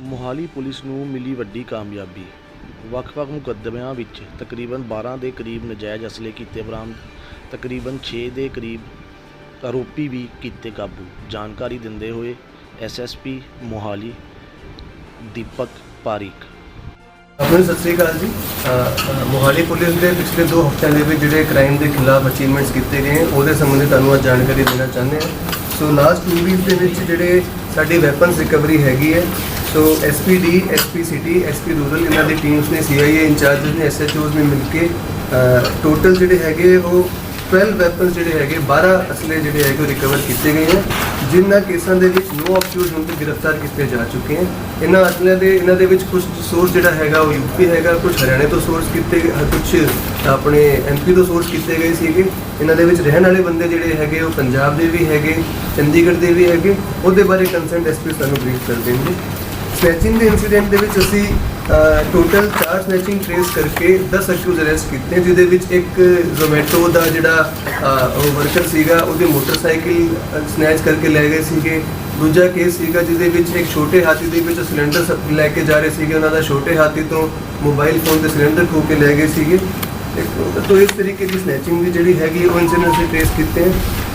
Mohali police ਨੂੰ ਮਿਲੀ ਵੱਡੀ ਕਾਮਯਾਬੀ। ਵੱਖ-ਵੱਖ ਮੁਕੱਦਮਿਆਂ ਵਿੱਚ ਤਕਰੀਬਨ 12 ਦੇ ਕਰੀਬ ਨਜਾਇਜ਼ ਅਸਲੇ ਕੀਤੇ ਬਰਾਮਦ, ਤਕਰੀਬਨ 6 ਦੇ ਕਰੀਬ ਆਰੋਪੀ ਵੀ ਕੀਤੇ ਕਾਬੂ। ਜਾਣਕਾਰੀ ਦਿੰਦੇ ਹੋਏ ਐਸਐਸਪੀ ਮੋਹਾਲੀ, ਦੀਪਕ ਪਾਰੀਕ। ਆਪਣੇ ਸਤਿ ਸ੍ਰੀ ਅਕਾਲ ਜੀ। ਮੋਹਾਲੀ ਪੁਲਿਸ ਦੇ ਪਿਛਲੇ 2 ਹਫ਼ਤਿਆਂ ਦੇ ਵਿੱਚ ਜਿਹੜੇ ਕ੍ਰਾਈਮ ਦੇ ਖਿਲਾਫ ਅਚੀਵਮੈਂਟਸ ਕੀਤੇ ਗਏ ਉਹਦੇ ਸੰਬੰਧੀ ਤੁਹਾਨੂੰ ਅੱਜ ਜਾਣਕਾਰੀ ਦੇਣਾ ਚਾਹੁੰਦੇ ਹਾਂ। ਸੋ ਲਾਸਟ 2 ਵੀਕ ਦੇ ਵਿੱਚ ਜਿਹੜੇ ਸਾਡੀ ਵੈਪਨਸ ਰਿਕਵਰੀ ਹੈਗੀ ਹੈ so SPD SPCT SP rural ਇਹਨਾਂ ਦੀ ਟੀਮਸ ਨੇ ਸੀਆਈਏ ਇੰਚਾਰਜਸ ਨੇ ਐਸਐਚਓਸ ਨੇ ਮਿਲ ਕੇ ਟੋਟਲ ਜਿਹੜੇ ਹੈਗੇ, ਉਹ 12 ਵੈਪਨਸ ਜਿਹੜੇ ਹੈਗੇ 12 ਅਸਲੇ ਜਿਹੜੇ ਹੈਗੇ, ਉਹ ਰਿਕਵਰ ਕੀਤੇ ਗਏ ਹਨ ਜਿਨ੍ਹਾਂ ਕੇਸਾਂ ਦੇ ਵਿੱਚ ਨੋ ਅਕਿਊਜ਼ ਹੁਣ ਤੱਕ ਗ੍ਰਿਫਤਾਰ ਕੀਤੇ ਜਾ ਚੁੱਕੇ ਹਨ ਇਹਨਾਂ ਅਸਲਿਆਂ ਦੇ, ਇਹਨਾਂ ਦੇ ਵਿੱਚ ਕੁਝ ਸੋਰਸ ਜਿਹੜਾ ਹੈਗਾ, ਉਹ ਯੂਪੀ ਹੈਗਾ ਕੁਝ ਹਰਿਆਣੇ ਤੋਂ ਸੋਰਸ ਕੀਤੇ ਗਏ ਕੁਝ ਆਪਣੇ ਐਮਪੀ ਤੋਂ ਸੋਰਸ ਕੀਤੇ ਗਏ ਸੀਗੇ। ਇਹਨਾਂ ਦੇ ਵਿੱਚ ਰਹਿਣ ਵਾਲੇ ਬੰਦੇ ਜਿਹੜੇ ਹੈਗੇ, ਉਹ ਪੰਜਾਬ ਦੇ ਵੀ ਹੈਗੇ, ਚੰਡੀਗੜ੍ਹ ਦੇ ਵੀ ਹੈਗੇ। ਉਹਦੇ ਬਾਰੇ ਕੰਸਰਨਡ ਐਸਪੀ ਸਾਨੂੰ ਬਰੀਫ ਕਰ ਦੇਣਗੇ। ਸਨੈਚਿੰਗ ਦੇ ਇਨਸੀਡੈਂਟ ਦੇ ਵਿੱਚ ਅਸੀਂ ਟੋਟਲ 4 ਸਨੈਚਿੰਗ ਟ੍ਰੇਸ ਕਰਕੇ 10 ਅਕਿਊਜ਼ ਅਰੈਸਟ ਕੀਤੇ, ਜਿਹਦੇ ਵਿੱਚ ਇੱਕ ਜ਼ੋਮੈਟੋ ਦਾ ਜਿਹੜਾ ਉਹ ਵਰਕਰ ਸੀਗਾ, ਉਹਦੇ ਮੋਟਰਸਾਈਕਲ ਸਨੈਚ ਕਰਕੇ ਲੈ ਗਏ ਸੀਗੇ। ਦੂਜਾ ਕੇਸ ਸੀਗਾ ਜਿਹਦੇ ਵਿੱਚ ਇੱਕ ਛੋਟੇ ਹਾਥੀ ਦੇ ਵਿੱਚ ਸਿਲੰਡਰ ਸਪ- ਲੈ ਕੇ ਜਾ ਰਹੇ ਸੀਗੇ। ਉਹਨਾਂ ਦਾ ਛੋਟੇ ਹਾਥੀ ਤੋਂ ਮੋਬਾਈਲ ਫੋਨ ਤੇ ਸਿਲੰਡਰ ਖੋ ਕੇ ਲੈ ਗਏ ਸੀਗੇ। ਇੱਕ- ਇਸ ਤਰੀਕੇ ਦੀ ਸਨੈਚਿੰਗ ਦੀ ਜਿਹੜੀ ਹੈਗੀ, ਉਹ ਇਨਸੀਡੈਂਟ ਅਸੀਂ ਟ੍ਰੇਸ ਕੀਤੇ। ਹੈ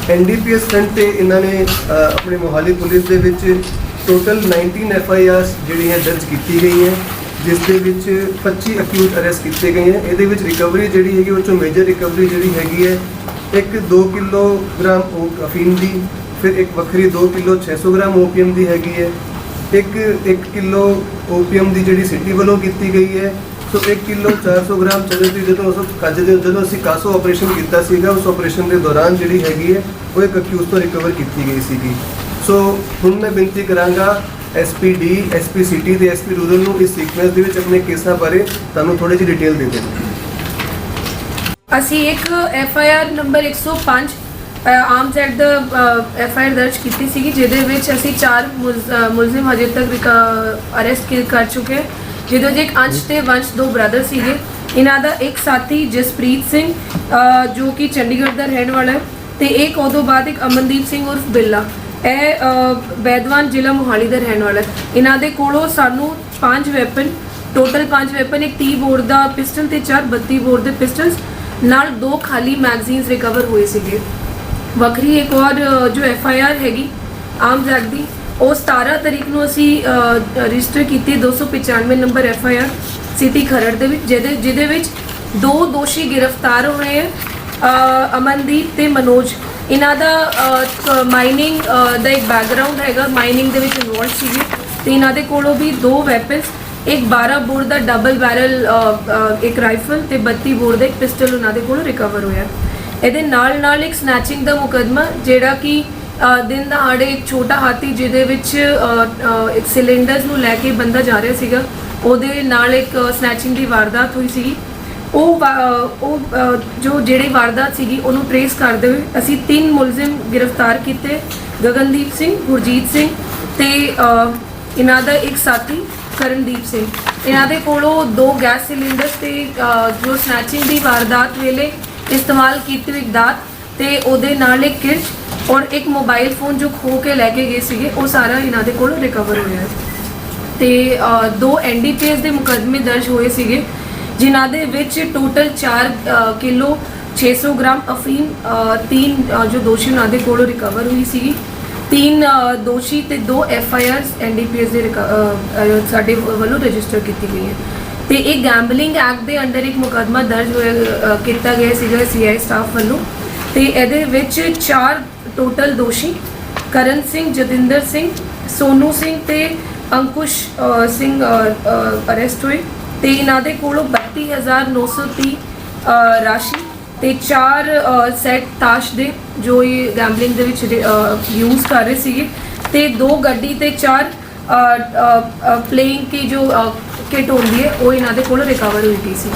ਐਨਡੀਪੀਐਸ ਫਰੰਟ ਤੇ ਇਹਨਾਂ ਨੇ ਆਪਣੇ ਮੋਹਾਲੀ ਪੁਲਿਸ ਦੇ ਵਿੱਚ ਟੋਟਲ 19 ਐਫ ਆਈ ਆਰਸ ਜਿਹੜੀਆਂ ਦਰਜ ਕੀਤੀ ਗਈ ਹੈ, ਜਿਸ ਦੇ ਵਿੱਚ 25 ਅਕਿਊਜ਼ ਅਰੈਸਟ ਕੀਤੇ ਗਏ ਹੈ। ਇਹਦੇ ਵਿੱਚ ਰਿਕਵਰੀ ਜਿਹੜੀ ਹੈਗੀ, ਉਹ ਚੋਂ ਮੇਜਰ ਰਿਕਵਰੀ ਜਿਹੜੀ ਹੈਗੀ ਹੈ, ਇੱਕ 2 ਕਿਲੋਗ੍ਰਾਮ ਓ- ਅਫੀਮ ਦੀ, ਫਿਰ ਇੱਕ ਵੱਖਰੀ 2 ਕਿਲੋ 600 ਗ੍ਰਾਮ ਓਪੀਐਮ ਦੀ ਹੈਗੀ ਹੈ। ਇੱਕ 1 ਕਿਲੋ ਓਪੀਐਮ ਦੀ ਜਿਹੜੀ ਸਿਟੀ ਵੱਲੋਂ ਕੀਤੀ ਗਈ ਹੈ। ਸੋ 1 ਕਿਲੋ 400 ਗ੍ਰਾਮ ਚਰਸ ਦੀ ਜਦੋਂ ਉਸ ਕੱਜ ਦੇ ਜਦੋਂ ਅਸੀਂ ਕਾਸੋ ਆਪਰੇਸ਼ਨ ਕੀਤਾ ਸੀਗਾ, ਉਸ ਆਪਰੇਸ਼ਨ ਦੇ ਦੌਰਾਨ ਜਿਹੜੀ ਹੈਗੀ ਹੈ, ਉਹ ਇੱਕ ਅਕਿਊਜ਼ ਤੋਂ ਰਿਕਵਰ ਕੀਤੀ ਗਈ ਸੀਗੀ। ਸੋ ਹੁਣ ਮੈਂ ਬੇਨਤੀ ਕਰਾਂਗਾ ਐਸਪੀਡੀ ਐਸਪੀਸੀਟੀ ਤੇ ਐਸਪੀ ਰੂਰਲ ਨੂੰ ਇਸ ਸੀਕੁਐਂਸ ਦੇ ਵਿੱਚ ਆਪਣੇ ਕੇਸਾਂ ਬਾਰੇ ਤੁਹਾਨੂੰ ਥੋੜੀ ਜਿਹੀ ਡਿਟੇਲ ਦੇ ਦੇਣ। ਅਸੀਂ ਇੱਕ F I R number 105 Arms Act the F I R ਦਰਜ ਕੀਤੀ ਸੀਗੀ ਜਿਹਦੇ ਵਿੱਚ ਅਸੀਂ ਚਾਰ ਮੁਲਜ਼- ਅ, ਮੁਲਜ਼ਮ ਹਜੇ ਤੱਕ ਅਰੈਸਟ ਕਰ ਚੁੱਕੇ ਜਿਹਦੇ ਵਿੱਚ ਇੱਕ ਅੰਸ਼ ਤੇ ਵੰਸ਼ ਦੋ ਬ੍ਰਦਰ ਸੀਗੇ। ਇਹਨਾਂ ਦਾ ਇੱਕ ਸਾਥੀ ਜਸਪ੍ਰੀਤ ਸਿੰਘ ਜੋ ਕਿ ਚੰਡੀਗੜ੍ਹ ਦਾ ਰਹਿਣ ਵਾਲਾ ਹੈ ਤੇ ਇੱਕ ਉਦੋਂ ਬਾਅਦ ਇੱਕ ਅਮਨਦੀਪ ਸਿੰਘ ਉਰਫ ਬਿੱਲਾ। ਇਹ ਅ, ਬੈਦਵਾਨ ਜ਼ਿਲ੍ਹਾ ਮੋਹਾਲੀ ਦਾ ਰਹਿਣ ਵਾਲਾ ਹੈ। ਇਹਨਾਂ ਦੇ ਕੋਲੋਂ ਸਾਨੂੰ ਪੰਜ ਵੈਪਨ ਟੋਟਲ ਪੰਜ ਵੈਪਨ ਇੱਕ 30 ਬੋਰ ਦਾ ਪਿਸਟਲ ਤੇ ਚਾਰ 32 ਬੋਰ ਦੇ ਪਿਸਟਲਸ ਨਾਲ ਦੋ ਖਾਲੀ ਮੈਗਜ਼ੀਨਸ ਰਿਕਵਰ ਹੋਏ ਸੀਗੇ। ਵੱਖਰੀ ਇੱਕ ਹੋਰ ਅ, ਜੋ ਐਫ ਆਈ ਆਰ ਹੈਗੀ ਆਮ ਐਕਟ ਦੀ ਉਹ 17 ਤਰੀਕ ਨੂੰ ਅਸੀਂ ਰਜਿਸਟਰ ਕੀਤੀ 295 number F I R city Kharar ਦੇ ਵਿੱਚ ਜਿਹਦੇ ਜਿਹਦੇ ਵਿੱਚ ਦੋ ਦੋਸ਼ੀ ਗ੍ਰਿਫਤਾਰ ਹੋਏ ਹੈ ਅਮਨਦੀਪ ਤੇ ਮਨੋਜ ਇਹਨਾਂ ਦਾ ਮਾਈਨਿੰਗ ਦਾ ਇੱਕ ਬੈਕਗ੍ਰਾਉਂਡ ਹੈਗਾ ਮਾਈਨਿੰਗ ਦੇ ਵਿੱਚ ਇਨਵੋਲਵ ਸੀਗੇ। ਤੇ ਇਹਨਾਂ ਦੇ ਕੋਲੋਂ ਵੀ ਦੋ ਵੈਪਨਸ ਇੱਕ 12 ਬੋਰ ਦਾ ਡਬਲ ਬੈਰਲ ਇੱਕ ਰਾਈਫਲ ਤੇ 32 ਬੋਰ ਦਾ ਇੱਕ ਪਿਸਟਲ ਉਹਨਾਂ ਦੇ ਕੋਲੋਂ ਰਿਕਵਰ ਹੋਇਆ। ਇਹਦੇ ਨਾਲ ਨਾਲ ਇੱਕ ਸਨੈਚਿੰਗ ਦਾ ਮੁਕਦਮਾ ਜਿਹੜਾ ਕਿ ਦਿਨ ਦਹਾੜੇ ਇੱਕ ਛੋਟਾ ਹਾਥੀ ਜਿਹਦੇ ਵਿੱਚ ਅ, ਇੱਕ ਸਿਲੰਡਰਸ ਨੂੰ ਲੈ ਕੇ ਬੰਦਾ ਜਾ ਰਿਹਾ ਸੀਗਾ। ਉਹਦੇ ਨਾਲ ਇੱਕ ਸਨੈਚਿੰਗ ਦੀ ਵਾਰਦਾਤ ਹੋਈ ਸੀਗੀ। ਉਹ ਵਾ- ਉਹ ਜੋ ਜਿਹੜੀ ਵਾਰਦਾਤ ਸੀਗੀ ਉਹਨੂੰ ਟਰੇਸ ਕਰਦੇ ਹੋਏ ਅਸੀਂ ਤਿੰਨ ਮੁਲਜ਼ਮ ਗ੍ਰਿਫਤਾਰ ਕੀਤੇ ਗਗਨਦੀਪ ਸਿੰਘ ਗੁਰਜੀਤ ਸਿੰਘ ਤੇ ਇਹਨਾਂ ਦਾ ਇੱਕ ਸਾਥੀ ਕਰਨਦੀਪ ਸਿੰਘ। ਇਹਨਾਂ ਦੇ ਕੋਲੋਂ ਦੋ ਗੈਸ ਸਿਲੰਡਰ ਤੇ ਜੋ ਸਨੈਚਿੰਗ ਦੀ ਵਾਰਦਾਤ ਵੇਲੇ ਇਸਤੇਮਾਲ ਕੀਤੀ ਹੋਈ ਦਾਤ ਤੇ ਉਹਦੇ ਨਾਲ ਇੱਕ ਕਿਰਚ ਔਰ ਇੱਕ ਮੋਬਾਈਲ ਫੋਨ ਜੋ ਖੋ ਕੇ ਲੈ ਕੇ ਗਏ ਸੀਗੇ ਉਹ ਸਾਰਾ ਇਹਨਾਂ ਦੇ ਕੋਲੋਂ ਰਿਕਵਰ ਹੋਇਆ ਹੈ। ਤੇ ਅ, ਦੋ ਐਨਡੀਪੀਐਸ ਦੇ ਮੁਕੱਦਮੇ ਦਰਜ ਹੋਏ ਸੀਗੇ। ਜਿਨ੍ਹਾਂ ਦੇ ਵਿੱਚ ਟੋਟਲ 4 ਕਿਲੋ 600 ਗ੍ਰਾਮ ਅਫੀਮ ਤਿੰਨ ਜੋ ਦੋਸ਼ੀ ਉਹਨਾਂ ਦੇ ਕੋਲੋਂ ਰਿਕਵਰ ਹੋਈ ਸੀਗੀ। ਤਿੰਨ ਦੋਸ਼ੀ ਤੇ ਦੋ ਐਫ ਆਈ ਆਰਸ ਐਨਡੀਪੀਐਸ ਦੇ ਰਿਕ- ਸਾਡੇ ਵੱਲੋਂ ਰਜਿਸਟਰ ਕੀਤੀ ਗਈ ਹੈ। ਤੇ ਇਹ ਗੈਂਬਲਿੰਗ ਐਕਟ ਦੇ ਅੰਡਰ ਇੱਕ ਮੁਕੱਦਮਾ ਦਰਜ ਹੋਇਆ ਕੀਤਾ ਗਿਆ ਸੀਗਾ ਸੀਆਈ ਸਟਾਫ ਵੱਲੋਂ। ਤੇ ਇਹਦੇ ਵਿੱਚ ਚਾਰ ਟੋਟਲ ਦੋਸ਼ੀ, ਕਰਨ ਸਿੰਘ, ਜਤਿੰਦਰ ਸਿੰਘ, ਸੋਨੂ ਸਿੰਘ ਤੇ ਅੰਕੁਸ਼ ਸਿੰਘ ਅਰੈਸਟ ਹੋਏ। ਤੇ ਇਹਨਾਂ ਦੇ ਕੋਲੋਂ 32930 ਅ, ਰਾਸ਼ੀ ਤੇ ਚਾਰ ਸੈਟ ਤਾਸ਼ ਦੇ ਜੋ ਇਹ ਗੈਂਬਲਿੰਗ ਦੇ ਵਿੱਚ ਯੂਜ਼ ਕਰ ਰਹੇ ਸੀਗੇ ਤੇ ਦੋ ਗੱਡੀ ਤੇ ਚਾਰ ਪਲੇਇੰਗ ਕੀ ਜੋ ਕਿਟ ਹੁੰਦੀ ਹੈ ਉਹ ਇਹਨਾਂ ਦੇ ਕੋਲੋਂ ਰਿਕਵਰ ਹੋਈ ਗਈ ਸੀ।